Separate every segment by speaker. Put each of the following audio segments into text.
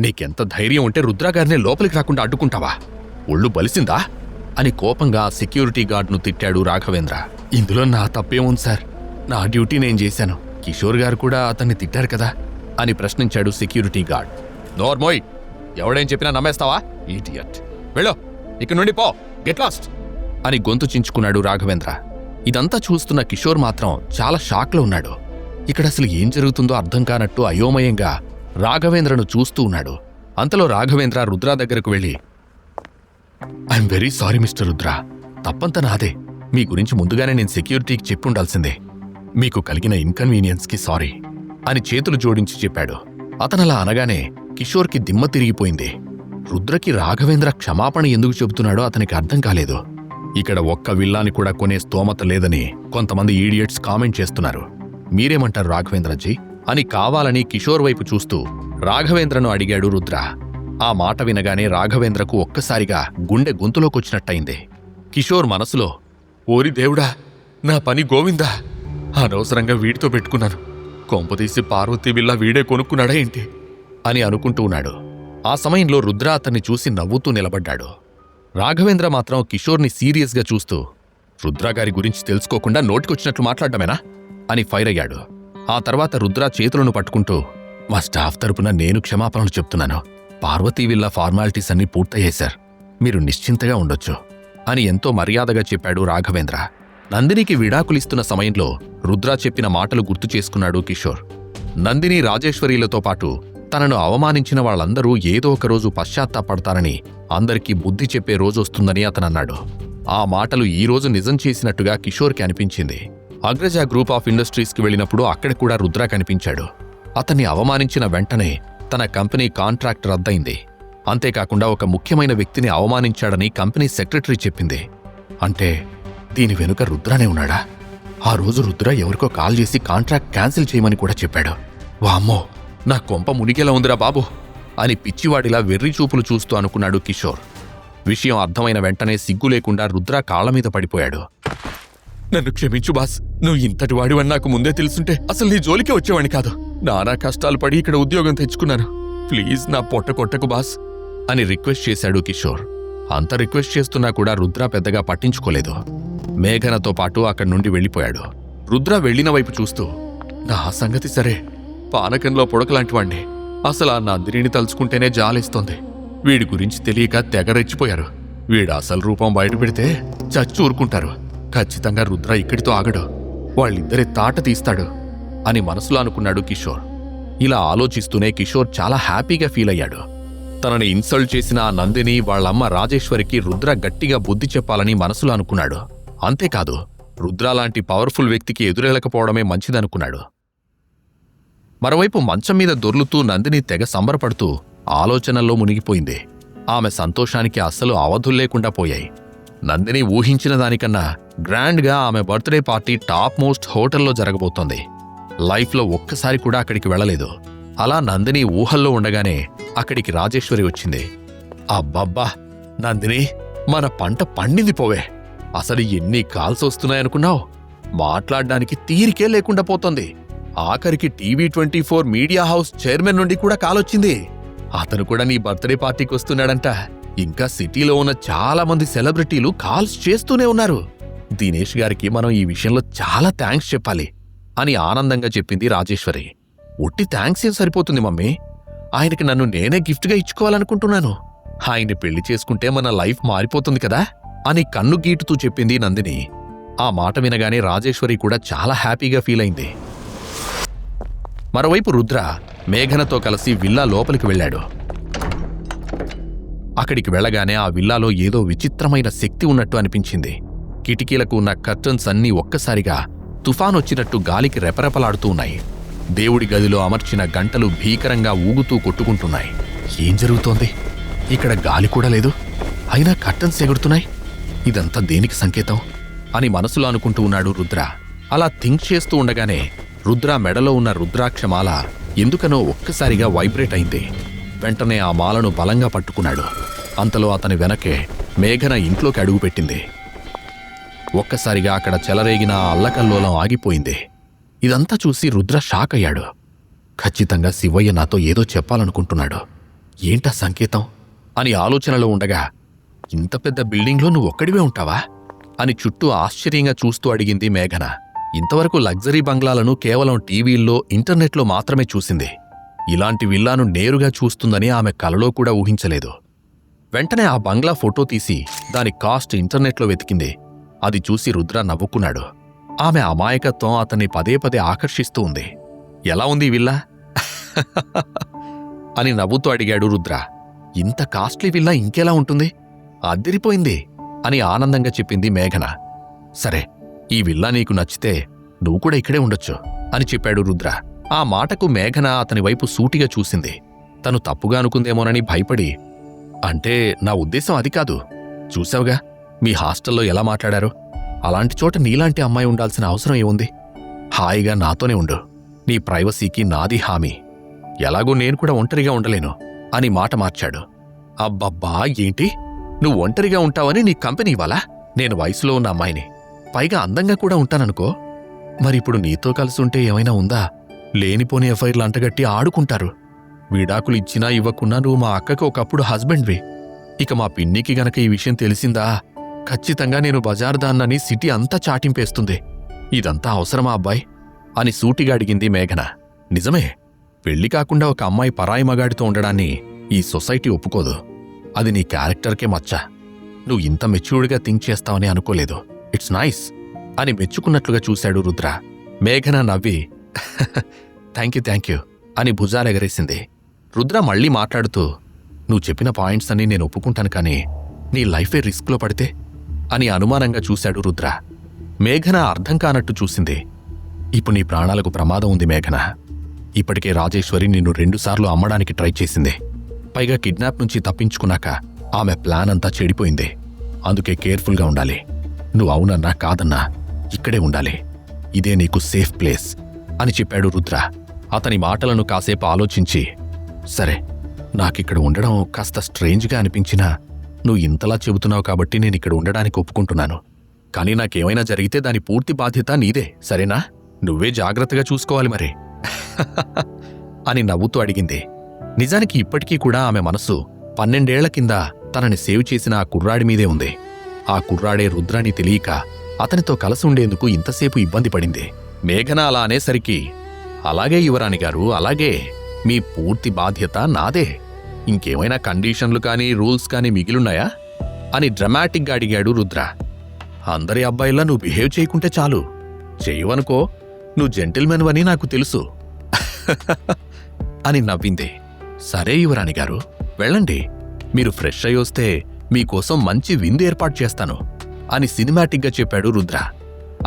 Speaker 1: నీకెంత ధైర్యం ఉంటే రుద్రాగారిని లోపలికి రాకుండా అడ్డుకుంటావా? ఒళ్ళు బలిసిందా? అని కోపంగా సెక్యూరిటీ గార్డ్ను తిట్టాడు రాఘవేంద్ర. ఇందులో నా తప్పేముంది సార్? నా డ్యూటీ నేను చేశాను. కిషోర్ గారు కూడా అతన్ని తిట్టారు కదా? అని ప్రశ్నించాడు సెక్యూరిటీ గార్డ్. నోర్మోయ్ ఎవడేం చెప్పినా నమ్మేస్తావా? ఈడియట్ వెళ్ళో! ఇక నుండి పో! గెట్ లాస్ట్ అని గొంతు చించుకున్నాడు రాఘవేంద్ర. ఇదంతా చూస్తున్న కిషోర్ మాత్రం చాలా షాక్లో ఉన్నాడు. ఇక్కడ అసలు ఏం జరుగుతుందో అర్థం కానట్టు అయోమయంగా రాఘవేంద్రను చూస్తూ ఉన్నాడు. అంతలో రాఘవేంద్ర రుద్రా దగ్గరకు వెళ్ళి I'm very sorry mister Rudra. తప్పంత నాదే. మీ గురించి ముందుగానే నేను సెక్యూరిటీకి చెప్పి ఉండాల్సిందే మీకు కలిగిన ఇన్కన్వీనియన్స్కి సారీ అని చేతులు జోడించి చెప్పాడు. అతనలా అనగానే కిషోర్కి దిమ్మ తిరిగిపోయింది. రుద్రకి రాఘవేంద్ర క్షమాపణ ఎందుకు చెబుతున్నాడో అతనికి అర్థం కాలేదు. ఇక్కడ ఒక్క విల్లాని కూడా కొనే స్తోమత లేదని కొంతమంది ఈడియట్స్ కామెంట్ చేస్తున్నారు. మీరేమంటారు రాఘవేంద్రజీ? అని కావాలని కిషోర్ వైపు చూస్తూ రాఘవేంద్రను అడిగాడు రుద్ర. ఆ మాట వినగానే రాఘవేంద్రకు ఒక్కసారిగా గుండె గొంతులోకొచ్చినట్టయింది. కిషోర్ మనసులో ఓరి దేవుడా నా పని గోవిందా? అనవసరంగా వీడితో పెట్టుకున్నాను. కొంపదీసి పార్వతీ బిల్లా వీడే కొనుక్కున్నాడా ఏంటి? అని అనుకుంటూ ఉన్నాడు. ఆ సమయంలో రుద్ర అతన్ని చూసి నవ్వుతూ నిలబడ్డాడు. రాఘవేంద్ర మాత్రం కిషోర్ని సీరియస్గా చూస్తూ రుద్రగారి గురించి తెలుసుకోకుండా నోటికొచ్చినట్లు మాట్లాడమేనా అని ఫైర్ అయ్యాడు ఆ తర్వాత రుద్ర చేతులను పట్టుకుంటూ మా స్టాఫ్ తరపున నేను క్షమాపణలు చెప్తున్నాను. పార్వతీ విల్లా ఫార్మాలిటీస్ అన్నీ పూర్తయ్యాయి సార్. మీరు నిశ్చింతగా ఉండొచ్చు అని ఎంతో మర్యాదగా చెప్పాడు రాఘవేంద్ర. నందినికి విడాకులిస్తున్న సమయంలో రుద్ర చెప్పిన మాటలు గుర్తు చేసుకున్నాడు కిషోర్. నందిని రాజేశ్వరీలతో పాటు తనను అవమానించిన వాళ్ళందరూ ఏదో ఒక రోజు పశ్చాత్తాపడతారని అందరికీ బుద్ధి చెప్పే రోజొస్తుందని అతనన్నాడు. ఆ మాటలు ఈరోజు నిజం చేసినట్టుగా కిషోర్కి అనిపించింది. అగ్రజ గ్రూప్ ఆఫ్ ఇండస్ట్రీస్కి వెళ్ళినప్పుడు అక్కడ కూడా రుద్ర కనిపించాడు. అతన్ని అవమానించిన వెంటనే తన కంపెనీ కాంట్రాక్ట్ రద్దయింది. అంతేకాకుండా ఒక ముఖ్యమైన వ్యక్తిని అవమానించాడని కంపెనీ సెక్రటరీ చెప్పింది. అంటే దీని వెనుక రుద్రనే ఉన్నాడా? ఆ రోజు రుద్ర ఎవరికో కాల్ చేసి కాంట్రాక్ట్ క్యాన్సిల్ చేయమని కూడా చెప్పాడు. వామ్మో నా కొంప మునిగేలా ఉందిరా బాబు! అని పిచ్చివాడిలా వెర్రి చూపులు చూస్తూ అనుకున్నాడు కిషోర్. విషయం అర్థమైన వెంటనే సిగ్గు లేకుండా రుద్ర కాళ్ళ మీద పడిపోయాడు. నన్ను క్షమించు బాస్. నువ్వు ఇంతటి వాడివని నాకు ముందే తెలుసుంటే అసలు నీ జోలికే వచ్చేవాడిని కాదు. నానా కష్టాలు పడి ఇక్కడ ఉద్యోగం తెచ్చుకున్నాను. ప్లీజ్ నా పొట్ట కొట్టకు బాస్ అని రిక్వెస్ట్ చేశాడు కిషోర్. అంత రిక్వెస్ట్ చేస్తున్నా కూడా రుద్ర పెద్దగా పట్టించుకోలేదు. మేఘనతో పాటు అక్కడి నుండి వెళ్ళిపోయాడు. రుద్ర వెళ్ళిన వైపు చూస్తూ నా సంగతి సరే. పానకంలో పొడకలాంటివాణ్ణి. అసలు ఆ నందిని తలుచుకుంటేనే జాలేస్తోంది. వీడి గురించి తెలియక తెగ రెచ్చిపోయారు. వీడు అసలు రూపం బయట పెడితే చచ్చి ఊరుకుంటారు. ఖచ్చితంగా రుద్ర ఇక్కడితో ఆగడు. వాళ్ళిద్దరే తాట తీస్తాడు అని మనసులో అనుకున్నాడు కిషోర్. ఇలా ఆలోచిస్తూనే కిషోర్ చాలా హ్యాపీగా ఫీల్ అయ్యాడు. తనని ఇన్సల్ట్ చేసిన ఆ నందిని వాళ్ళమ్మ రాజేశ్వరికి రుద్ర గట్టిగా బుద్ధి చెప్పాలని మనసులో అనుకున్నాడు. అంతేకాదు రుద్ర లాంటి పవర్ఫుల్ వ్యక్తికి ఎదురెళ్ళకపోవడమే మంచిదనుకున్నాడు. మరోవైపు మంచం మీద దొర్లుతూ నందిని తెగ సంబరపడుతూ ఆలోచనల్లో మునిగిపోయింది. ఆమె సంతోషానికి అస్సలు అవధులు లేకుండా పోయాయి. నందిని ఊహించిన దానికన్నా గ్రాండ్గా ఆమె బర్త్డే పార్టీ టాప్ మోస్ట్ హోటల్లో జరగబోతోంది. లైఫ్లో ఒక్కసారి కూడా అక్కడికి వెళ్ళలేదు. అలా నందిని ఊహల్లో ఉండగానే అక్కడికి రాజేశ్వరి వచ్చింది. అబ్బబ్బా! నందిని మన పంట పండింది పోవే. అసలు ఎన్ని కాల్స్ వస్తున్నాయనుకున్నావు? మాట్లాడడానికి తీరికే లేకుండా పోతోంది. ఆఖరికి TV twenty four media house chairman నుండి కూడా కాలొచ్చింది అతను కూడా నీ బర్త్డే పార్టీకి వస్తున్నాడంట. ఇంకా సిటీలో ఉన్న చాలా మంది సెలబ్రిటీలు కాల్స్ చేస్తూనే ఉన్నారు. దినేష్ గారికి మనం ఈ విషయంలో చాలా థ్యాంక్స్ చెప్పాలి అని ఆనందంగా చెప్పింది రాజేశ్వరి. ఉట్టి థ్యాంక్స్ ఏం సరిపోతుంది మమ్మీ? ఆయనకి నన్ను నేనే గిఫ్ట్గా ఇచ్చుకోవాలనుకుంటున్నాను. ఆయన్ని పెళ్ళి చేసుకుంటే మన లైఫ్ మారిపోతుంది కదా? అని కన్ను గీటుతూ చెప్పింది నందిని. ఆ మాట వినగానే రాజేశ్వరి కూడా చాలా హ్యాపీగా ఫీల్ అయింది. మరోవైపు రుద్ర మేఘనతో కలిసి విల్లా లోపలికి వెళ్ళాడు. అక్కడికి వెళ్ళగానే ఆ విల్లాలో ఏదో విచిత్రమైన శక్తి ఉన్నట్టు అనిపించింది. కిటికీలకు ఉన్న కర్టన్స్ అన్నీ ఒక్కసారిగా తుఫానొచ్చినట్టు గాలికి రెపరెపలాడుతూ ఉన్నాయి. దేవుడి గదిలో అమర్చిన గంటలు భీకరంగా ఊగుతూ కొట్టుకుంటున్నాయి. ఏం జరుగుతోంది? ఇక్కడ గాలి కూడా లేదు. అయినా కర్టన్స్ ఎగురుతున్నాయి. ఇదంతా దేనికి సంకేతం? అని మనసులో అనుకుంటూ ఉన్నాడు రుద్ర. అలా థింక్ చేస్తూ ఉండగానే రుద్ర మెడలో ఉన్న రుద్రాక్షమాల ఎందుకనో ఒక్కసారిగా వైబ్రేట్ అయింది. వెంటనే ఆ మాలను బలంగా పట్టుకున్నాడు. అంతలో అతని వెనకే మేఘన ఇంట్లోకి అడుగుపెట్టింది. ఒక్కసారిగా అక్కడ చెలరేగిన ఆ అల్లకల్లోలం ఆగిపోయింది. ఇదంతా చూసి రుద్ర షాక్ అయ్యాడు. ఖచ్చితంగా శివయ్య నాతో ఏదో చెప్పాలనుకుంటున్నాడు. ఏంటా సంకేతం? అని ఆలోచనలో ఉండగా ఇంత పెద్ద బిల్డింగ్లో నువ్వు ఒక్కడివే ఉంటావా? అని చుట్టూ ఆశ్చర్యంగా చూస్తూ అడిగింది మేఘన. ఇంతవరకు లగ్జరీ బంగ్లాలను కేవలం టీవీల్లో ఇంటర్నెట్లో మాత్రమే చూసింది. ఇలాంటి విల్లాను నేరుగా చూస్తుందని ఆమె కలలో కూడా ఊహించలేదు. వెంటనే ఆ బంగ్లా ఫోటో తీసి దాని కాస్ట్ ఇంటర్నెట్లో వెతికింది. అది చూసి రుద్ర నవ్వుకున్నాడు. ఆమె అమాయకత్వం అతన్ని పదే పదే ఆకర్షిస్తూ ఉంది. ఎలా ఉంది ఈ విల్లా? అని నవ్వుతూ అడిగాడు రుద్ర. ఇంత కాస్ట్లీ విల్లా ఇంకెలా ఉంటుంది? అద్దిరిపోయింది అని ఆనందంగా చెప్పింది మేఘన. సరే ఈ విల్లా నీకు నచ్చితే నువ్వు కూడా ఇక్కడే ఉండొచ్చు అని చెప్పాడు రుద్ర. ఆ మాటకు మేఘన అతని వైపు సూటిగా చూసింది. తను తప్పుగా అనుకుందేమోనని భయపడి అంటే నా ఉద్దేశం అది కాదు. చూసావుగా మీ హాస్టల్లో ఎలా మాట్లాడారు? అలాంటి చోట నీలాంటి అమ్మాయి ఉండాల్సిన అవసరం ఏముంది? హాయిగా నాతోనే ఉండు. నీ ప్రైవసీకి నాది హామీ. ఎలాగో నేను కూడా ఒంటరిగా ఉండలేను అని మాట మార్చాడు. అబ్బబ్బా ఏంటి? నువ్వు ఒంటరిగా ఉంటావని నీ కంపెనీ ఇవ్వాలా? నేను వయసులో ఉన్న అమ్మాయిని. పైగా అందంగా కూడా ఉంటాననుకో. మరిప్పుడు నీతో కలిసి ఉంటే ఏమైనా ఉందా? లేనిపోని ఎఫ్ఐర్లు అంటగట్టి ఆడుకుంటారు. విడాకులు ఇచ్చినా ఇవ్వకున్నా నువ్వు మా అక్కకు ఒకప్పుడు హస్బెండ్వి. ఇక మా పిన్నికి గనక ఈ విషయం తెలిసిందా? ఖచ్చితంగా నేను బజార్దాన్నని సిటీ అంతా చాటింపేస్తుంది. ఇదంతా అవసరమా అబ్బాయి? అని సూటిగా అడిగింది మేఘన. నిజమే పెళ్ళి కాకుండా ఒక అమ్మాయి పరాయి మగాడితో ఉండడాన్ని ఈ సొసైటీ ఒప్పుకోదు. అది నీ క్యారెక్టర్కే మచ్చ. నువ్వు ఇంత మెచ్యూర్డ్గా థింక్ చేస్తావని అనుకోలేదు. ఇట్స్ నైస్ అని మెచ్చుకున్నట్లుగా చూశాడు రుద్ర. మేఘన నవ్వి థ్యాంక్ యూ థ్యాంక్ యూ అని భుజాలెగరేసింది రుద్ర మళ్ళీ మాట్లాడుతూ నువ్వు చెప్పిన పాయింట్స్ అన్నీ నేను ఒప్పుకుంటాను కానీ నీ లైఫే రిస్క్లో పడితే అని అనుమానంగా చూశాడు రుద్ర. మేఘన అర్థం కానట్టు చూసింది. ఇప్పుడు నీ ప్రాణాలకు ప్రమాదం ఉంది మేఘన. ఇప్పటికే రాజేశ్వరి నిన్ను రెండుసార్లు అమ్మడానికి ట్రై చేసింది. పైగా కిడ్నాప్ నుంచి తప్పించుకున్నాక ఆమె ప్లాన్ అంతా చెడిపోయింది. అందుకే కేర్ఫుల్గా ఉండాలి. నువ్వు అవునన్నా కాదన్నా ఇక్కడే ఉండాలి. ఇదే నీకు సేఫ్ ప్లేస్ అని చెప్పాడు రుద్ర. అతని మాటలను కాసేపు ఆలోచించి సరే నాకిక్కడ ఉండడం కాస్త స్ట్రేంజ్గా అనిపించినా నువ్వు ఇంతలా చెబుతున్నావు కాబట్టి నేను ఇక్కడ ఉండడానికి ఒప్పుకుంటున్నాను. కానీ నాకేమైనా జరిగితే దాని పూర్తి బాధ్యత నీదే సరేనా? నువ్వే జాగ్రత్తగా చూసుకోవాలి మరి. అని నవ్వుతూ అడిగింది. నిజానికి ఇప్పటికీ కూడా ఆమె మనస్సు పన్నెండేళ్ళ కింద తనని సేవ్ చేసిన ఆ కుర్రాడి మీదే ఉంది. ఆ కుర్రాడే రుద్రాని తెలియక అతనితో కలిసి ఉండేందుకు ఇంతసేపు ఇబ్బంది పడింది. మేఘన అలా అనేసరికి అలాగే యువరాణి గారు అలాగే. మీ పూర్తి బాధ్యత నాదే. ఇంకేమైనా కండిషన్లు కానీ రూల్స్ కానీ మిగిలున్నాయా? అని డ్రమాటిక్గా అడిగాడు రుద్ర. అందరి అబ్బాయిలా నువ్వు బిహేవ్ చేయకుంటే చాలు. చేయవనుకో నువ్వు జెంటిల్మెన్ అని నాకు తెలుసు. అని నవ్వింది. సరే యువరాణి గారు వెళ్ళండి. మీరు ఫ్రెష్ అయి వస్తే మీకోసం మంచి విందు ఏర్పాటు చేస్తాను అని సినిమాటిక్గా చెప్పాడు రుద్ర.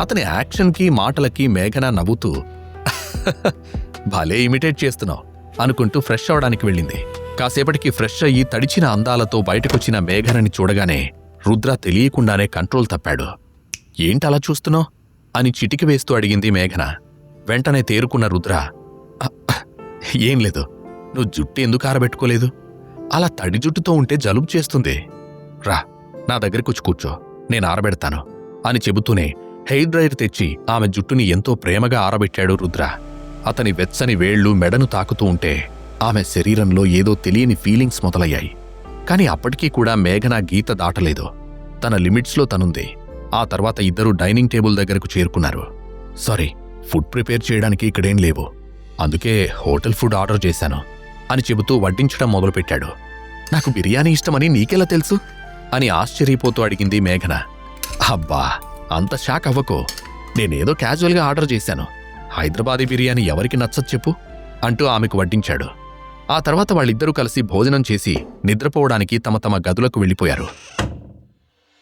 Speaker 1: అతని యాక్షన్కి మాటలకి మేఘన నవ్వుతూ భలే ఇమిటేట్ చేస్తున్నావు అనుకుంటూ ఫ్రెష్ అవడానికి వెళ్ళింది. కాసేపటికి ఫ్రెష్ అయ్యి తడిచిన అందాలతో బయటకొచ్చిన మేఘనని చూడగానే రుద్ర తెలియకుండానే కంట్రోల్ తప్పాడు. ఏంటలా చూస్తున్నావు? అని చిటికి వేస్తూ అడిగింది మేఘన. వెంటనే తేరుకున్న రుద్ర ఏం లేదు. నువ్వు జుట్టు ఎందుకు ఆరబెట్టుకోలేదు? అలా తడి జుట్టుతో ఉంటే జలుబు చేస్తుంది. రా నా దగ్గరకొచ్చి కూర్చో. నేను ఆరబెడతాను. అని చెబుతూనే హెయిర్ డ్రైయర్ తెచ్చి ఆమె జుట్టుని ఎంతో ప్రేమగా ఆరబెట్టాడు రుద్ర. అతని వెచ్చని వేళ్ళు మెడను తాకుతూ ఉంటే ఆమె శరీరంలో ఏదో తెలియని ఫీలింగ్స్ మొదలయ్యాయి. కానీ అప్పటికీ కూడా మేఘన గీత దాటలేదు. తన లిమిట్స్లో తనుంది. ఆ తర్వాత ఇద్దరూ డైనింగ్ టేబుల్ దగ్గరకు చేరుకున్నారు. సారీ ఫుడ్ ప్రిపేర్ చేయడానికి ఇక్కడేం లేవు. అందుకే హోటల్ ఫుడ్ ఆర్డర్ చేశాను అని చెబుతూ వడ్డించడం మొదలుపెట్టాడు. నాకు బిర్యానీ ఇష్టమని నీకెలా తెలుసు? అని ఆశ్చర్యపోతూ అడిగింది మేఘన. అబ్బా అంత షాక్ అవ్వకో. నేనేదో క్యాజువల్గా ఆర్డర్ చేశాను. హైదరాబాదీ బిర్యానీ ఎవరికి నచ్చదు చెప్పు అంటూ ఆమెకు వడ్డించాడు. ఆ తర్వాత వాళ్ళిద్దరూ కలిసి భోజనం చేసి నిద్రపోవడానికి తమ తమ గదులకు వెళ్ళిపోయారు.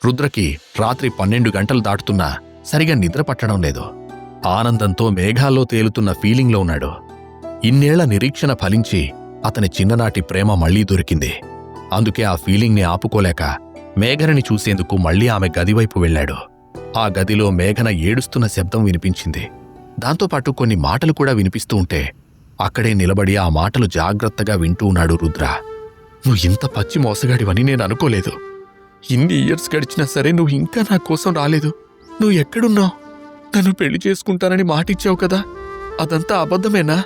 Speaker 1: రుద్రకి రాత్రి పన్నెండు గంటలు దాటుతున్నా సరిగా నిద్ర పట్టడం లేదు. ఆనందంతో మేఘాల్లో తేలుతున్న ఫీలింగ్లో ఉన్నాడు. ఇన్నేళ్ళ నిరీక్షణ ఫలించి అతని చిన్ననాటి ప్రేమ మళ్ళీ దొరికింది. అందుకే ఆ ఫీలింగ్ని ఆపుకోలేక మేఘనని చూసేందుకు మళ్ళీ ఆమె గదివైపు వెళ్ళాడు. ఆ గదిలో మేఘన ఏడుస్తున్న శబ్దం వినిపించింది. దాంతోపాటు కొన్ని మాటలు కూడా వినిపిస్తూ ఉంటే అక్కడే నిలబడి ఆ మాటలు జాగ్రత్తగా వింటూ ఉన్నాడు రుద్ర. నువ్వు ఇంత పచ్చి మోసగాడివని నేను అనుకోలేదు. ఇన్ని ఇయర్స్ గడిచినా సరే నువ్వు ఇంకా నా కోసం రాలేదు. నువ్వు ఎక్కడున్నావు? నన్ను పెళ్ళి చేసుకుంటానని మాటిచ్చావు కదా. అదంతా అబద్ధమేనా?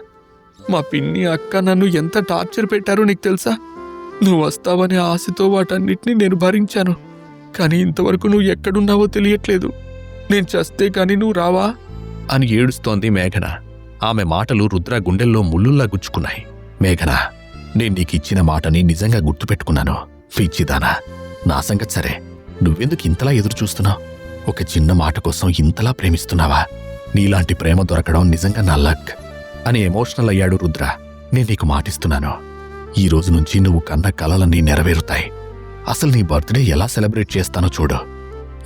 Speaker 1: మా పిన్ని అక్క నన్ను ఎంత టార్చర్ పెట్టారో నీకు తెలుసా? నువ్వు వస్తావనే ఆశతో వాటన్నిటిని నేను భరించాను. కానీ ఇంతవరకు నువ్వు ఎక్కడున్నావో తెలియట్లేదు. నేను చస్తే కానీ నువ్వు రావా? అని ఏడుస్తోంది మేఘన. ఆమె మాటలు రుద్ర గుండెల్లో ముళ్ళుల్లా గుచ్చుకున్నాయి. మేఘన నేను నీకు ఇచ్చిన మాటని నిజంగా గుర్తుపెట్టుకున్నాను. పిచ్చిదానా నా సంగతి సరే. నువ్వెందుకు ఇంతలా ఎదురు చూస్తున్నావు? ఒక చిన్న మాట కోసం ఇంతలా ప్రేమిస్తున్నావా? నీలాంటి ప్రేమ దొరకడం నిజంగా నా లక్ అని ఎమోషనల్ అయ్యాడు రుద్ర. నేను నీకు మాటిస్తున్నాను. ఈ రోజు నుంచి నువ్వు కన్న కలలన్నీ నెరవేరుతాయి. అసలు నీ బర్త్డే ఎలా సెలబ్రేట్ చేస్తానో చూడు.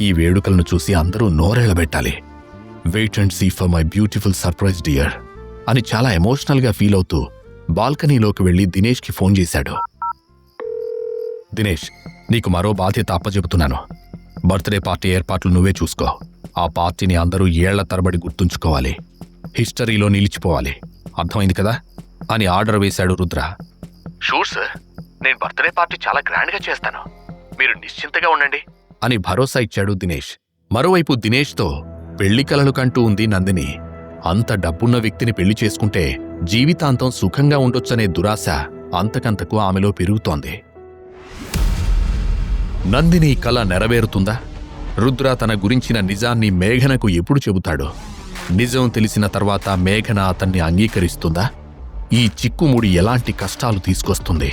Speaker 1: ఈ వేడుకలను చూసి అందరూ నోరేళ్ళబెట్టాలి. Wait and see for my beautiful surprise dear అని చాలా ఎమోషనల్గా ఫీల్ అవుతూ బాల్కనీలోకి వెళ్ళి దినేష్కి ఫోన్ చేశాడు. దినేష్ నీకు మరో బాధ్యత అప్పచెబుతున్నాను బర్త్డే పార్టీ ఏర్పాట్లు నువ్వే చూసుకో. ఆ పార్టీని అందరూ ఏళ్ళ తరబడి గుర్తుంచుకోవాలి. హిస్టరీలో నిలిచిపోవాలి. అర్థమైంది కదా? అని ఆర్డర్ వేశాడు రుద్ర. Sure sir. నేను బర్త్డే పార్టీ చాలా గ్రాండ్గా చేస్తాను. మీరు నిశ్చింతగా ఉండండి. అని భరోసా ఇచ్చాడు దినేష్. మరోవైపు దినేష్తో పెళ్ళి కలలు కంటూ ఉంది నందిని. అంత డబ్బున్న వ్యక్తిని పెళ్ళి చేసుకుంటే జీవితాంతం సుఖంగా ఉండొచ్చనే దురాశ అంతకంతకు ఆమెలో పెరుగుతోంది. నందిని కల నెరవేరుతుందా? రుద్ర తన గురించిన నిజాన్ని మేఘనకు ఎప్పుడు చెబుతాడు? నిజం తెలిసిన తర్వాత మేఘన అతన్ని అంగీకరిస్తుందా? ఈ చిక్కుముడి ఎలాంటి కష్టాలు తీసుకొస్తుంది?